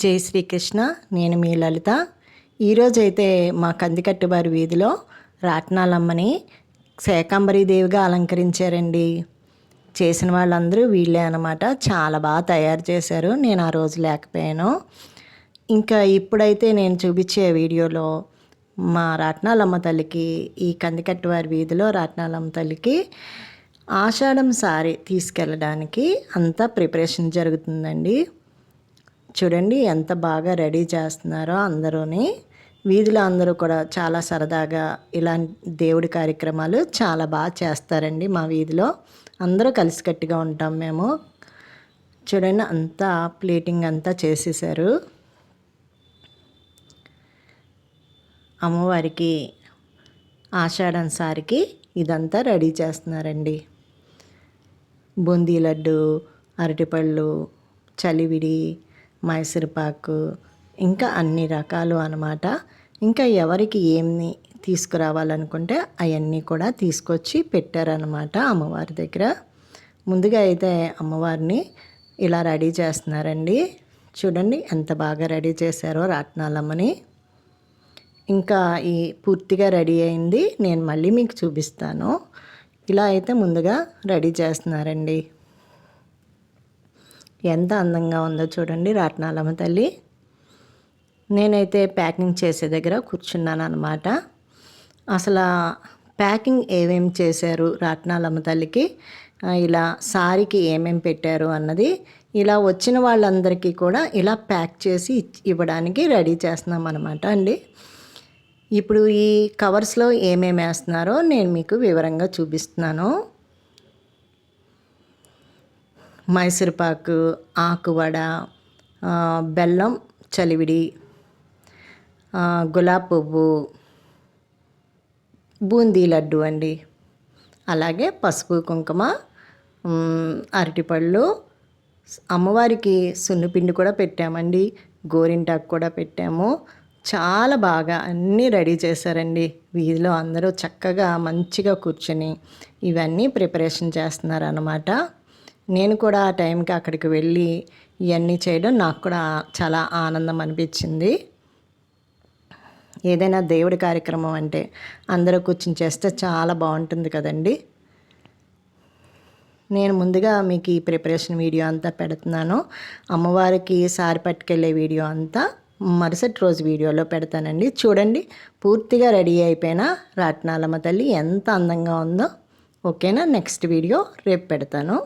జై శ్రీకృష్ణ నేను మీ లలిత. ఈరోజైతే మా కందికట్టుబారి వీధిలో రాట్నాలమ్మని దేవిగా అలంకరించారండి. చేసిన వాళ్ళందరూ వీళ్ళే అనమాట చాలా బాగా తయారు చేశారు. నేను ఆ రోజు లేకపోయాను. ఇంకా ఇప్పుడైతే నేను చూపించే వీడియోలో మా రాట్నాలమ్మ తల్లికి ఈ కందికట్టువారి వీధిలో రాట్నాలమ్మ తల్లికి ఆషాఢం సారీ తీసుకెళ్ళడానికి అంతా ప్రిపరేషన్ జరుగుతుందండి. చూడండి ఎంత బాగా రెడీ చేస్తున్నారో అందరూని. వీధిలో అందరూ కూడా చాలా సరదాగా ఇలాంటి దేవుడి కార్యక్రమాలు చాలా బాగా చేస్తారండి మా వీధిలో. అందరూ కలిసికట్టుగా ఉంటాం మేము. చూడండి అంతా ప్లేటింగ్ అంతా చేసేసారు. అమ్మవారికి ఆషాఢం సారికి ఇదంతా రెడీ చేస్తున్నారండి. బూందీ లడ్డు అరటిపళ్ళు చలివిడి మైసూరుపాకు ఇంకా అన్ని రకాలు అనమాట ఇంకా ఎవరికి ఏమి తీసుకురావాలనుకుంటే అవన్నీ కూడా తీసుకొచ్చి పెట్టారనమాట అమ్మవారి దగ్గర. ముందుగా అయితే అమ్మవారిని ఇలా రెడీ చేస్తున్నారండి. చూడండి ఎంత బాగా రెడీ చేశారో రాట్నాలమ్మని. ఇంకా ఈ పూర్తిగా రెడీ అయింది. నేను మళ్ళీ మీకు చూపిస్తాను. ఇలా అయితే ముందుగా రెడీ చేస్తున్నారండి. ఎంత అందంగా ఉందో చూడండి రాట్నాలమ్మ తల్లి. నేనైతే ప్యాకింగ్ చేసే దగ్గర కూర్చున్నాను అనమాట అసలు ప్యాకింగ్ ఏమేమి చేశారు రాట్నాలమ్మ తల్లికి? ఇలా సారీకి ఏమేమి పెట్టారు అన్నది ఇలా వచ్చిన వాళ్ళందరికీ కూడా ఇలా ప్యాక్ చేసి ఇవ్వడానికి రెడీ చేస్తున్నాం అనమాట అండి. ఇప్పుడు ఈ కవర్స్లో ఏమేమి వేస్తున్నారో నేను మీకు వివరంగా చూపిస్తున్నాను. మైసూరుపాకు ఆకువడ బెల్లం చలివిడి గులాబ్ పువ్వు బూందీ లడ్డు అండి. అలాగే పసుపు కుంకుమ అరటిపళ్ళు అమ్మవారికి సున్నిపిండి కూడా పెట్టామండి. గోరింటాకు కూడా పెట్టాము. చాలా బాగా అన్నీ రెడీ చేశారండి. వీధిలో అందరూ చక్కగా మంచిగా కూర్చొని ఇవన్నీ ప్రిపరేషన్ చేస్తున్నారు అన్నమాట నేను కూడా ఆ టైంకి అక్కడికి వెళ్ళి ఇవన్నీ చేయడం నాకు కూడా చాలా ఆనందం అనిపించింది. ఏదైనా దేవుడి కార్యక్రమం అంటే అందరూ కూర్చుని చేస్తే చాలా బాగుంటుంది కదండి. నేను ముందుగా మీకు ఈ ప్రిపరేషన్ వీడియో అంతా పెడుతున్నాను. అమ్మవారికి సారి పట్టుకెళ్ళే వీడియో అంతా మరుసటి రోజు వీడియోలో పెడతానండి. చూడండి పూర్తిగా రెడీ అయిపోయిన రాట్నాలమ్మ తల్లి ఎంత అందంగా ఉందో. ఓకేనా? నెక్స్ట్ వీడియో రేపు పెడతాను.